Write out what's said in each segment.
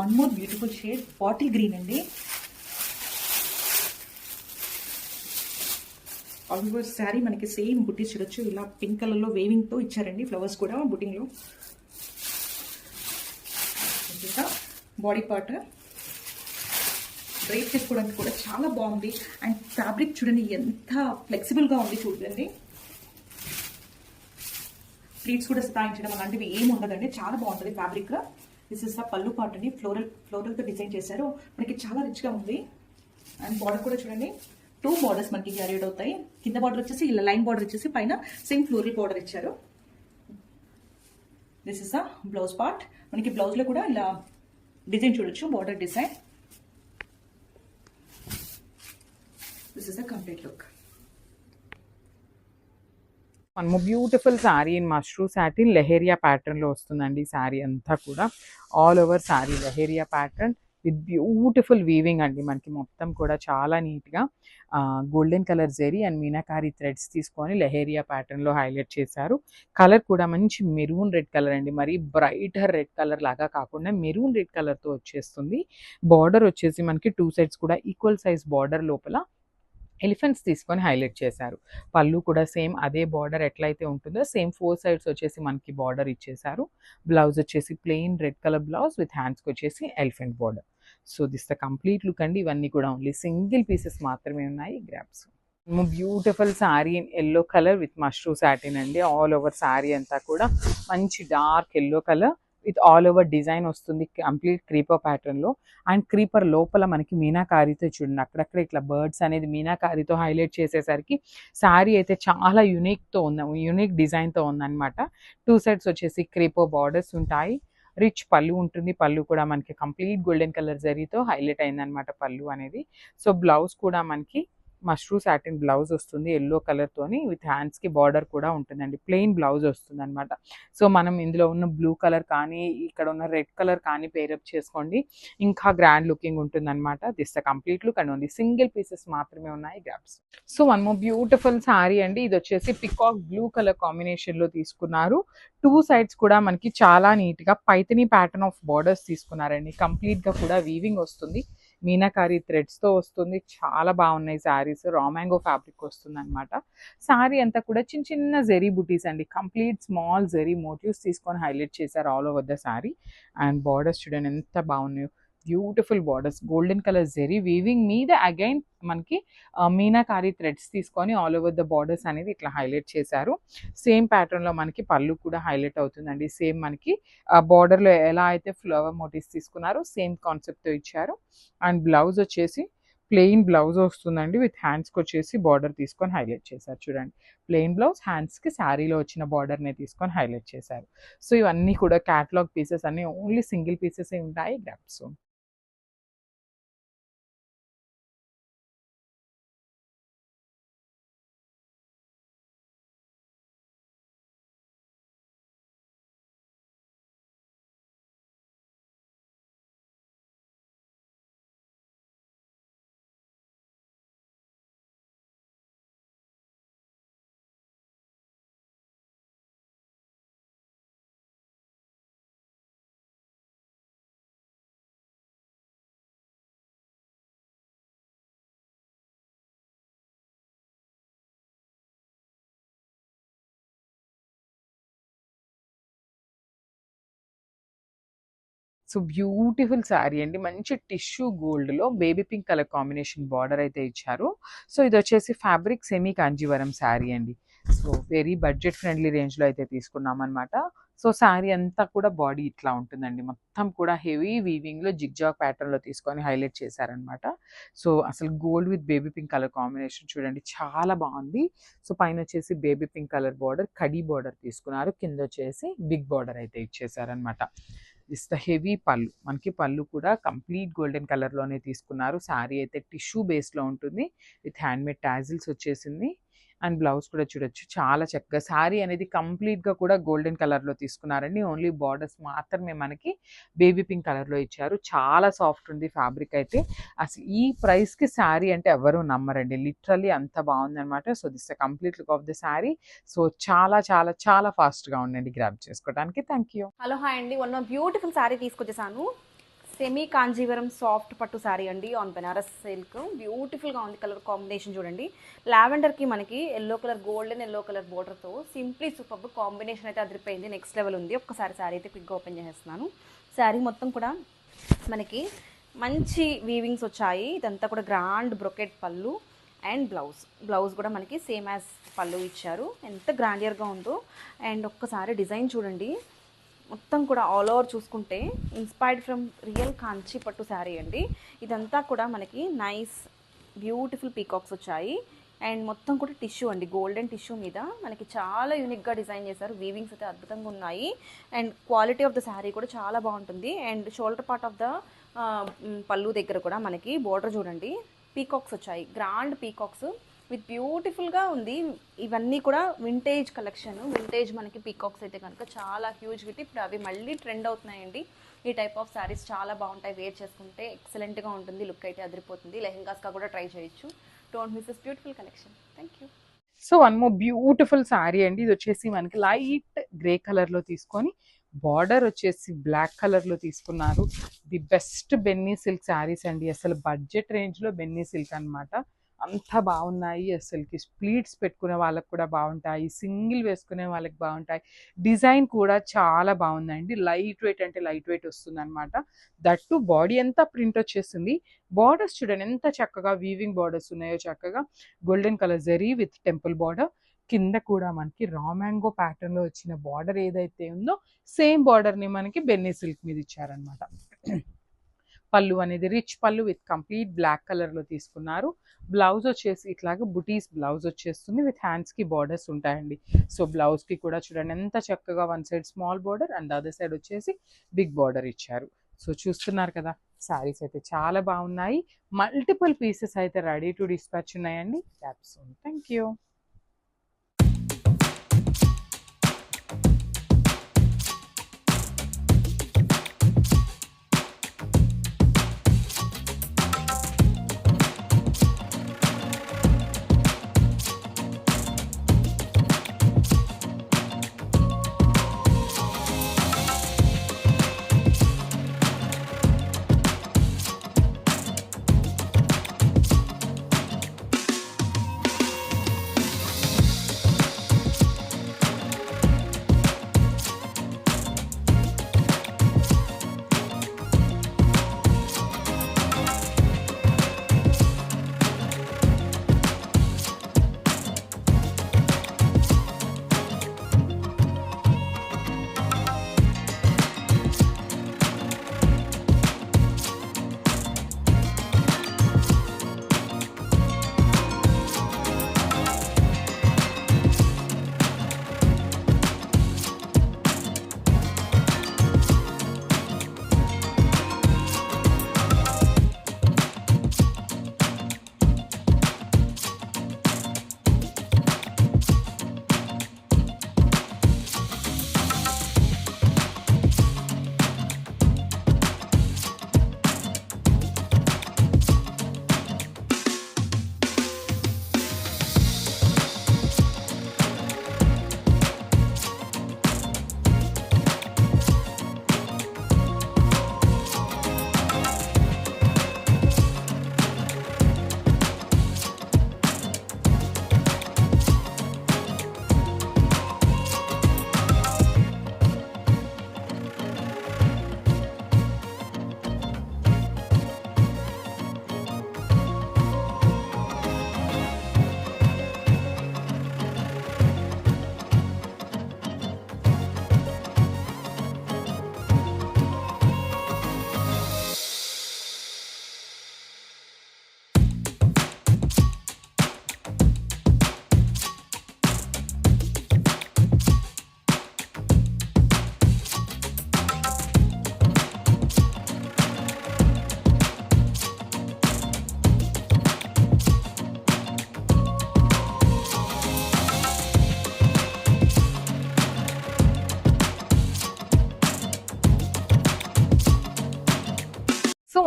One more beautiful shade bottle green అండి. Almost sari మనకి same బుట్టి చూడొచ్చు. ఇలా పింక్ కలర్లో వేవింగ్తో ఇచ్చారండి. ఫ్లవర్స్ కూడా బుట్టింగ్లో బాడీ పార్ట్ డ్రైప్ చేసుకోవడానికి కూడా చాలా బాగుంది. అండ్ ఫ్యాబ్రిక్ చూడండి ఎంత ఫ్లెక్సిబుల్గా ఉంది చూడండి. ప్లీట్స్ కూడా స్థాయించడం అలాంటివి ఏమి ఉండదండి. చాలా బాగుంటుంది ఫ్యాబ్రిక్ దిస్ ఇస్ ఆ పళ్ళు పార్ట్ అండి ఫ్లోరల్ ఫ్లోరల్తో డిజైన్ చేశారు. మనకి చాలా రిచ్గా ఉంది. అండ్ బార్డర్ కూడా చూడండి. టూ బార్డర్స్ మనకి క్యారీడ్ అవుతాయి. కింద బార్డర్ వచ్చేసి ఇలా లైన్ బార్డర్ వచ్చేసి పైన సేమ్ ఫ్లోరల్ బార్డర్ ఇచ్చారు. This is a blouse part మనకి బ్లౌజ్లో కూడా ఇలా డిజైన్ చూడొచ్చు border design this is a complete look మనము beautiful sari in mashru satin lehariya ప్యాటర్న్లో వస్తుందండి శారీ అంతా కూడా. All over sari lehariya pattern with beautiful weaving అండి మనకి మొత్తం కూడా చాలా నీట్గా golden colour zari and meenakari threads తీసుకొని లెహేరియా ప్యాటర్న్లో హైలైట్ చేశారు. కలర్ కూడా మంచి మెరూన్ రెడ్ కలర్ అండి. మరి బ్రైటర్ రెడ్ కలర్ లాగా కాకుండా మెరూన్ రెడ్ కలర్తో వచ్చేస్తుంది. బార్డర్ వచ్చేసి మనకి టూ సైడ్స్ కూడా ఈక్వల్ సైజ్ బార్డర్ లోపల ఎలిఫెంట్స్ తీసుకొని హైలైట్ చేశారు. పళ్ళు కూడా సేమ్ అదే బార్డర్ ఎట్లయితే ఉంటుందో సేమ్ ఫోర్ సైడ్స్ వచ్చేసి మనకి బార్డర్ ఇచ్చేసారు బ్లౌజ్ వచ్చేసి plain red colour blouse with హ్యాండ్స్కి వచ్చేసి elephant border. So this the complete look అండి. ఇవన్నీ కూడా ఓన్లీ సింగిల్ పీసెస్ మాత్రమే ఉన్నాయి grasp. Beautiful sari in yellow colour with mashru satin అండి. ఆల్ ఓవర్ శారీ అంతా కూడా మంచి dark yellow colour. With all over design వస్తుంది కంప్లీట్ క్రీపర్ ప్యాటర్న్లో అండ్ క్రీపర్ లోపల మనకి మీనాకారితో చూడండి అక్కడక్కడ ఇట్లా బర్డ్స్ అనేది మీనాకారితో హైలైట్ చేసేసరికి శారీ అయితే చాలా యూనిక్తో ఉంది యూనిక్ డిజైన్తో ఉందన్నమాట. టూ సైడ్స్ వచ్చేసి క్రీపర్ బార్డర్స్ ఉంటాయి. రిచ్ పళ్ళు ఉంటుంది పళ్ళు కూడా మనకి కంప్లీట్ గోల్డెన్ కలర్ జరీతో హైలైట్ అయిందనమాట పళ్ళు అనేది. సో బ్లౌజ్ కూడా మనకి మష్రూ సాటిన్ బ్లౌజ్ వస్తుంది ఎల్లో కలర్తోని విత్ హ్యాండ్స్కి బార్డర్ కూడా ఉంటుందండి. ప్లెయిన్ బ్లౌజ్ వస్తుంది అనమాట సో మనం ఇందులో ఉన్న బ్లూ కలర్ కానీ ఇక్కడ ఉన్న రెడ్ కలర్ కానీ పేరప్ చేసుకోండి. ఇంకా గ్రాండ్ లుకింగ్ ఉంటుంది అనమాట this the complete look and only single pieces మాత్రమే ఉన్నాయి grabs. So one more beautiful sari అండి. ఇది వచ్చేసి పికాక్ బ్లూ కలర్ కాంబినేషన్లో తీసుకున్నారు. టూ సైడ్స్ కూడా మనకి చాలా నీట్గా పైతని ప్యాటర్న్ ఆఫ్ బార్డర్స్ తీసుకున్నారండి. కంప్లీట్గా కూడా వీవింగ్ వస్తుంది. మీనాకారి థ్రెడ్స్తో వస్తుంది. చాలా బాగున్నాయి శారీస్ రా మ్యాంగో ఫ్యాబ్రిక్ వస్తుంది అనమాట శారీ అంతా కూడా చిన్న చిన్న జెరీ బుటీస్ అండి. కంప్లీట్ స్మాల్ జెరీ మోటివ్స్ తీసుకొని హైలైట్ చేశారు all over the sari and borders చూడండి ఎంత బాగున్నాయో. Beautiful borders. Golden colour zari weaving మీద అగైన్ మనకి మీనాకారి థ్రెడ్స్ తీసుకొని ఆల్ ఓవర్ ద బార్డర్స్ అనేది ఇట్లా హైలైట్ చేశారు. సేమ్ ప్యాటర్న్లో మనకి పళ్ళు కూడా హైలైట్ అవుతుందండి. సేమ్ మనకి బార్డర్లో ఎలా అయితే ఫ్లవర్ మోటివ్స్ తీసుకున్నారో సేమ్ కాన్సెప్ట్తో ఇచ్చారు. అండ్ బ్లౌజ్ వచ్చేసి ప్లెయిన్ బ్లౌజ్ వస్తుందండి. విత్ హ్యాండ్స్కి వచ్చేసి బార్డర్ తీసుకొని హైలైట్ చేశారు. చూడండి ప్లెయిన్ బ్లౌజ్ హ్యాండ్స్కి శారీలో వచ్చిన బార్డర్ని తీసుకొని హైలైట్ చేశారు. సో ఇవన్నీ కూడా క్యాటలాగ్ పీసెస్ అన్నీ ఓన్లీ సింగిల్ పీసెస్ ఉంటాయి గ్రాప్స్. సో బ్యూటిఫుల్ శారీ అండి. మంచి టిష్యూ గోల్డ్లో baby pink colour combination border అయితే ఇచ్చారు. సో ఇది వచ్చేసి ఫ్యాబ్రిక్ సెమీ కాంజీవరం శారీ అండి. సో వెరీ బడ్జెట్ ఫ్రెండ్లీ రేంజ్లో అయితే తీసుకున్నాం అనమాట సో శారీ అంతా కూడా బాడీ ఇట్లా ఉంటుందండి. మొత్తం కూడా హెవీ వీవింగ్లో జిగ్జాగ్ ప్యాటర్న్లో తీసుకొని హైలైట్ చేశారనమాట సో అసలు gold with baby pink colour combination చూడండి చాలా బాగుంది. సో పైన వచ్చేసి బేబీ పింక్ కలర్ బార్డర్ కడీ బార్డర్ తీసుకున్నారు. కింద వచ్చేసి బిగ్ బార్డర్ అయితే ఇచ్చేసారనమాట దిస్ ద హెవీ పళ్ళు. మనకి పళ్ళు కూడా కంప్లీట్ గోల్డెన్ కలర్లోనే తీసుకున్నారు. శారీ అయితే టిష్యూ బేస్లో ఉంటుంది. విత్ హ్యాండ్మేడ్ టాజిల్స్ వచ్చేసింది. అండ్ బ్లౌజ్ కూడా చూడొచ్చు. చాలా చక్కగా శారీ అనేది కంప్లీట్గా కూడా గోల్డెన్ కలర్లో తీసుకున్నారండి. ఓన్లీ బార్డర్స్ మాత్రమే మనకి బేబీ పింక్ కలర్లో ఇచ్చారు. చాలా సాఫ్ట్ ఉంది ఫ్యాబ్రిక్ అయితే. అసలు ఈ ప్రైస్కి శారీ అంటే ఎవరు నమ్మరండి. లిటరలీ అంత బాగుందనమాట so this complete look of the sari. So చాలా చాలా చాలా ఫాస్ట్గా ఉండండి గ్రాప్ చేసుకోవడానికి థ్యాంక్ యూ హలో హాయ్ అండి. వన్ బ్యూటిఫుల్ శారీ తీసుకొచ్చేసాను. సెమీ కాంజీవరం సాఫ్ట్ పట్టు శారీ అండి ఆన్ బెనారస్ సిల్క్ బ్యూటిఫుల్గా ఉంది కలర్ కాంబినేషన్ చూడండి. లావెండర్కి మనకి yellow colour golden yellow colour బోర్డర్తో simply super combination అయితే అదిరిపోయింది. నెక్స్ట్ లెవెల్ ఉంది. ఒక్కసారి శారీ అయితే క్విక్గా ఓపెన్ చేసేస్తున్నాను. శారీ మొత్తం కూడా మనకి మంచి వీవింగ్స్ వచ్చాయి. ఇదంతా కూడా గ్రాండ్ బ్రొకెట్ పళ్ళు అండ్ బ్లౌజ్ బ్లౌజ్ కూడా మనకి సేమ్ యాజ్ పళ్ళు ఇచ్చారు. ఎంత గ్రాండియర్గా ఉందో. అండ్ ఒక్కసారి డిజైన్ చూడండి. మొత్తం కూడా ఆల్ ఓవర్ చూసుకుంటే ఇన్స్పైర్డ్ ఫ్రమ్ రియల్ కాంచి పట్టు శారీ అండి. ఇదంతా కూడా మనకి నైస్ బ్యూటిఫుల్ పీకాక్స్ వచ్చాయి. అండ్ మొత్తం కూడా టిష్యూ అండి గోల్డెన్ టిష్యూ మీద. మనకి చాలా యూనిక్గా డిజైన్ చేశారు. వీవింగ్స్ అయితే అద్భుతంగా ఉన్నాయి. And quality of the sari కూడా చాలా బాగుంటుంది. And shoulder part of the పళ్ళు దగ్గర కూడా మనకి బోర్డర్ చూడండి. పీకాక్స్ వచ్చాయి. గ్రాండ్ పీకాక్స్ విత్ బ్యూటిఫుల్గా ఉంది. ఇవన్నీ కూడా వింటేజ్ కలెక్షన్ వింటేజ్ మనకి పీకాక్స్ అయితే కనుక చాలా హ్యూజ్ విత్ ఇప్పుడు అవి మళ్ళీ ట్రెండ్ అవుతున్నాయండి. ఈ టైప్ ఆఫ్ శారీస్ చాలా బాగుంటాయి. వేర్ చేసుకుంటే ఎక్సలెంట్గా ఉంటుంది. లుక్ అయితే అదిరిపోతుంది. లెహెంగాస్గా కూడా ట్రై చేయొచ్చు. Don't miss is beautiful collection thank you so one more beautiful sari అండి. ఇది వచ్చేసి మనకి లైట్ గ్రే కలర్లో తీసుకొని బార్డర్ వచ్చేసి బ్లాక్ కలర్లో తీసుకున్నారు. The best Benny silk saris అండి. అసలు బడ్జెట్ రేంజ్లో బెన్నీ సిల్క్ అన్నమాట. అంత బాగున్నాయి అసలుకి. స్ప్లీట్స్ పెట్టుకునే వాళ్ళకి కూడా బాగుంటాయి. సింగిల్ వేసుకునే వాళ్ళకి బాగుంటాయి. డిజైన్ కూడా చాలా బాగుందండి. లైట్ వెయిట్ అంటే లైట్ వెయిట్ వస్తుంది అనమాట దట్టు బాడీ అంతా ప్రింట్ వచ్చేసింది. బార్డర్స్ చూడండి ఎంత చక్కగా వీవింగ్ బార్డర్స్ ఉన్నాయో చక్కగా. Golden colour zari with temple border. కింద కూడా మనకి రా మ్యాంగో ప్యాటర్న్లో వచ్చిన బార్డర్ ఏదైతే ఉందో సేమ్ బార్డర్ని మనకి బెన్నీ సిల్క్ మీద ఇచ్చారనమాట పళ్ళు అనేది రిచ్ పళ్ళు విత్ కంప్లీట్ బ్లాక్ కలర్లో తీసుకున్నారు. బ్లౌజ్ వచ్చేసి ఇట్లాగా బుటీస్ బ్లౌజ్ వచ్చేస్తుంది విత్ హ్యాండ్స్కి బార్డర్స్ ఉంటాయండి. సో బ్లౌజ్కి కూడా చూడండి ఎంత చక్కగా one side small border and other side వచ్చేసి బిగ్ బార్డర్ ఇచ్చారు. సో చూస్తున్నారు కదా శారీస్ అయితే చాలా బాగున్నాయి. మల్టిపుల్ పీసెస్ అయితే రెడీ టు డిస్పాచ్ ఉన్నాయండి. Caps thank you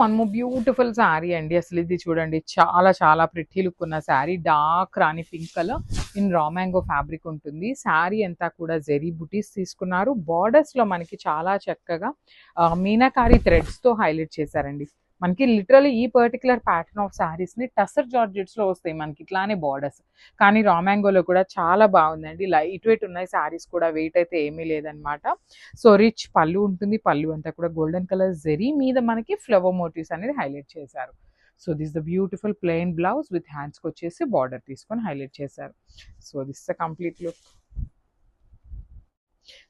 one more beautiful sari అండి. అసలు ఇది చూడండి చాలా చాలా ప్రిట్టి లుక్ ఉన్న sari dark rani pink colour in raw mango fabric ఉంటుంది. శారీ అంతా కూడా జెరీ బుటీస్ తీసుకున్నారు. Borders లో మనకి చాలా చక్కగా మీనాకారి threads తో హైలైట్ చేశారండి. మనకి లిటరలీ ఈ పర్టికులర్ ప్యాటర్న్ ఆఫ్ శారీస్ని టసర్ జార్జెట్స్లో వస్తాయి మనకి ఇట్లానే బార్డర్స్ కానీ రామాంగోలో కూడా చాలా బాగుందండి. లైట్ వెయిట్ ఉన్నాయి శారీస్ కూడా వెయిట్ అయితే ఏమీ లేదనమాట సో రిచ్ పళ్ళు ఉంటుంది. పళ్ళు అంతా కూడా గోల్డెన్ కలర్ జెరీ మీద మనకి ఫ్లవర్ మోటివ్స్ అనేది హైలైట్ చేశారు. So this the beautiful plain blouse with హ్యాండ్స్కి వచ్చేసి బార్డర్ తీసుకొని హైలైట్ చేశారు. So this the complete look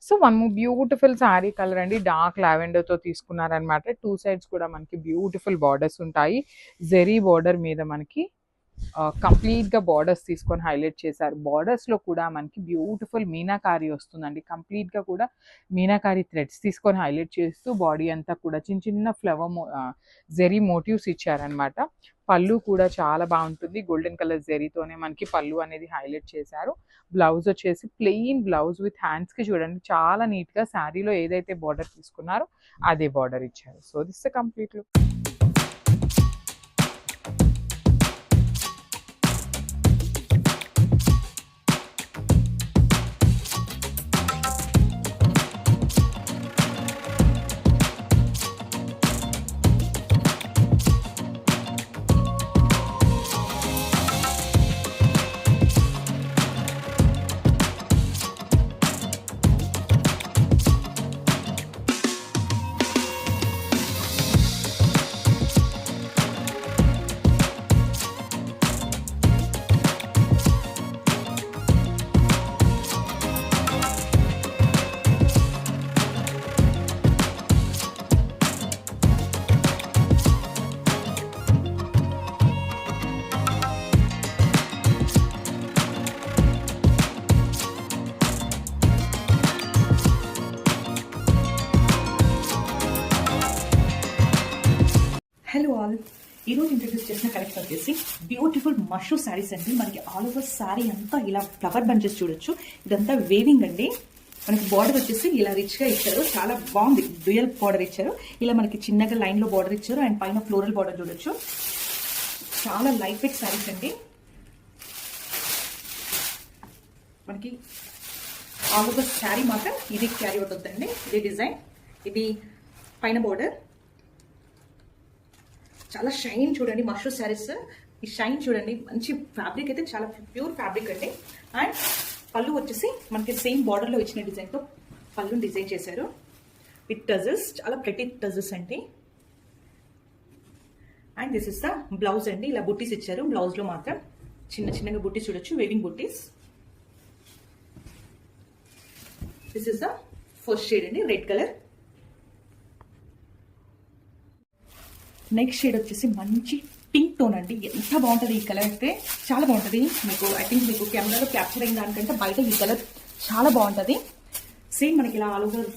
so one beautiful sari colour అండి డార్క్ లావెండర్తో తీసుకున్నారనమాట టూ సైడ్స్ కూడా మనకి బ్యూటిఫుల్ బార్డర్స్ ఉంటాయి. జెరీ బార్డర్ మీద మనకి కంప్లీట్గా బార్డర్స్ తీసుకొని హైలైట్ చేశారు. బార్డర్స్లో కూడా మనకి బ్యూటిఫుల్ మీనాకారి వస్తుందండి. కంప్లీట్గా కూడా మీనాకారి థ్రెడ్స్ తీసుకొని హైలైట్ చేస్తూ బాడీ అంతా కూడా చిన్న చిన్న ఫ్లవర్ జెరీ మోటివ్స్ ఇచ్చారనమాట పళ్ళు కూడా చాలా బాగుంటుంది. గోల్డెన్ కలర్ జెరీతోనే మనకి పళ్ళు అనేది హైలైట్ చేశారు. బ్లౌజ్ వచ్చేసి ప్లెయిన్ బ్లౌజ్ విత్ హ్యాండ్స్కి చూడండి. చాలా నీట్గా శారీలో ఏదైతే బార్డర్ తీసుకున్నారో అదే బార్డర్ ఇచ్చారు. So this complete look. వచ్చేసి బ్యూటిఫుల్ మష్రూమ్ శారీస్ అండి. మనకి ఆల్ ఓవర్ శారీ అంతా ఇలా ఫ్లవర్ బంచెస్ చూడొచ్చు. ఇదంతా వేవింగ్ అండి. మనకి బార్డర్ వచ్చేసి ఇలా రిచ్గా ఇచ్చారు. చాలా బాగుంది. డ్యూయల్ బార్డర్ ఇచ్చారు. ఇలా మనకి చిన్నగా లైన్లో బార్డర్ ఇచ్చారు. అండ్ పైన ఫ్లోరల్ బార్డర్ చూడొచ్చు. చాలా లైట్ వెయిట్ శారీస్ అండి. మనకి ఆల్ ఓవర్ శారీ మాత్రం ఇది క్యారీ అవుతుందండి. ఇది డిజైన్ ఇది పైన బార్డర్ చాలా షైన్ చూడండి. మష్రూమ్ శారీస్ ఈ షైన్ చూడండి. మంచి ఫ్యాబ్రిక్ అయితే చాలా ప్యూర్ ఫ్యాబ్రిక్ అండి. అండ్ పళ్ళు వచ్చేసి మనకి సేమ్ బార్డర్లో ఇచ్చిన డిజైన్తో పళ్ళుని డిజైన్ చేశారు. విత్ టజల్స్ చాలా ప్రెటీ టజల్స్ అండి. And this is the blouse అండి. ఇలా బుట్టీస్ ఇచ్చారు. బ్లౌజ్లో మాత్రం చిన్న చిన్నగా బుట్టీస్ చూడొచ్చు. Weaving buttis. This is the first shade అండి. రెడ్ కలర్ నెక్స్ట్ షేడ్ వచ్చేసి మంచి పింక్ టోన్ అండి. ఎంత బాగుంటుంది ఈ కలర్ అయితే? చాలా బాగుంటుంది. మీకు ఐ థింక్ మీకు కెమెరాలో క్యాప్చర్ అయిన దానికంటే బయట ఈ కలర్ చాలా బాగుంటుంది. సేమ్ మనకి ఇలా ఆల్ ఓవర్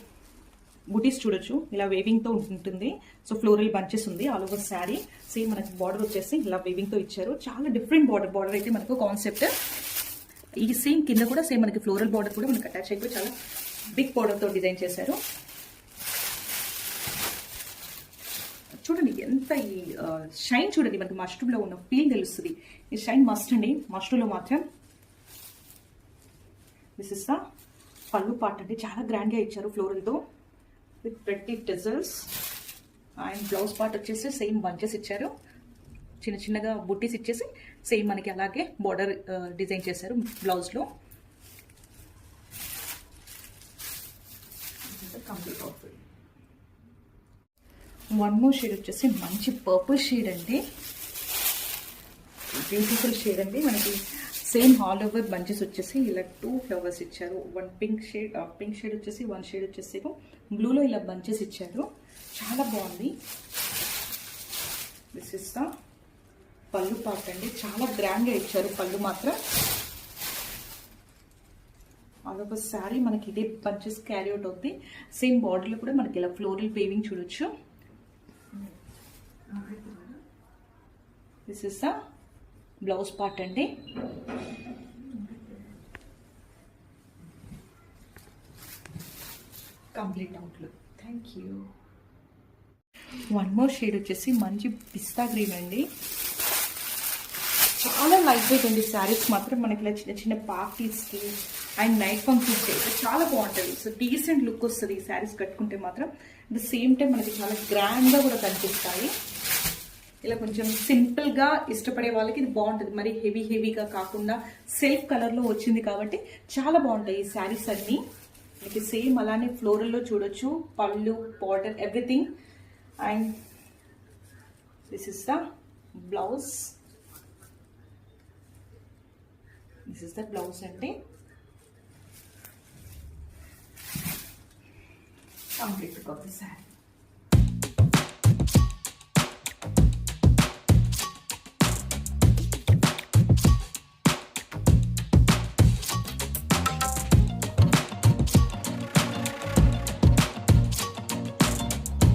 బుటీస్ చూడొచ్చు. ఇలా వేవింగ్తో ఉంటుంది. సో ఫ్లోరల్ బంచెస్ ఉంది ఆల్ ఓవర్ శారీ సేమ్ మనకి బార్డర్ వచ్చేసి ఇలా వేవింగ్తో ఇచ్చారు. చాలా డిఫరెంట్ బార్డర్ బార్డర్ అయితే మనకు కాన్సెప్ట్ ఈ సేమ్ కింద కూడా సేమ్ మనకి ఫ్లోరల్ బార్డర్ కూడా మనకి అటాచ్ అయిపోయి చాలా బిగ్ బార్డర్తో డిజైన్ చేశారు. ఈ షైన్ చూడండి. మనకి మష్రూమ్లో ఉన్న ఫీల్ తెలుస్తుంది. ఈ షైన్ మస్ట్ అండి. మష్రూమ్లో మాత్రం దిస్ ఇస్ ద పళ్ళు పార్ట్ అండి. చాలా గ్రాండ్గా ఇచ్చారు ఫ్లోరల్తో విత్ ప్రతి టెజల్స్ అండ్ బ్లౌజ్ పార్ట్ వచ్చేసి సేమ్ బంచెస్ ఇచ్చారు. చిన్న చిన్నగా బుట్టీస్ ఇచ్చేసి సేమ్ మనకి అలాగే బార్డర్ డిజైన్ చేశారు బ్లౌజ్లో కంప్లీట్ అవుతుంది వన్ మోర్ షేడ్ వచ్చేసి మంచి పర్పుల్ షేడ్ అండి. బ్యూటిఫుల్ షేడ్ అండి. మనకి సేమ్ ఆల్ ఓవర్ బంచెస్ వచ్చేసి ఇలా టూ ఫ్లవర్స్ ఇచ్చారు. One pink shade pink shade వచ్చేసి వన్ షేడ్ వచ్చేసి బ్లూలో ఇలా బంచెస్ ఇచ్చారు. చాలా బాగుంది. దిస్ ఇస్ ద పళ్ళు పార్ట్ అండి. చాలా గ్రాండ్గా ఇచ్చారు పళ్ళు మాత్రం. అదొక శారీ మనకి ఇదే బంచెస్ క్యారీ అవుట్ అవుతుంది సేమ్ బాడీలో కూడా మనకి ఇలా ఫ్లోరల్ పేవింగ్ చూడొచ్చు. This is the blouse part అండి. Complete outlook thank you one more shade వచ్చేసి మంచి పిస్తా గ్రీన్ అండి. చాలా లైట్ వెయిట్ అండి శారీస్ మాత్రం. మనకి ఇలా చిన్న చిన్న పార్టీస్కి అండ్ నైట్ ఫంక్షన్స్కి అయితే చాలా బాగుంటుంది. సో డీసెంట్ లుక్ వస్తుంది ఈ శారీస్ కట్టుకుంటే మాత్రం. అట్ ద సేమ్ టైం మనకి చాలా గ్రాండ్గా కూడా కనిపిస్తాయి. ఇలా కొంచెం సింపుల్గా ఇష్టపడే వాళ్ళకి ఇది బాగుంటుంది. మరి హెవీ హెవీగా కాకుండా సెల్ఫ్ కలర్లో వచ్చింది కాబట్టి చాలా బాగుంటాయి ఈ శారీస్ అన్నీ. మనకి సేమ్ అలానే ఫ్లోరల్లో చూడొచ్చు. పళ్ళు border everything and this is the blouse this is the blouse అండి. Complete coffee sari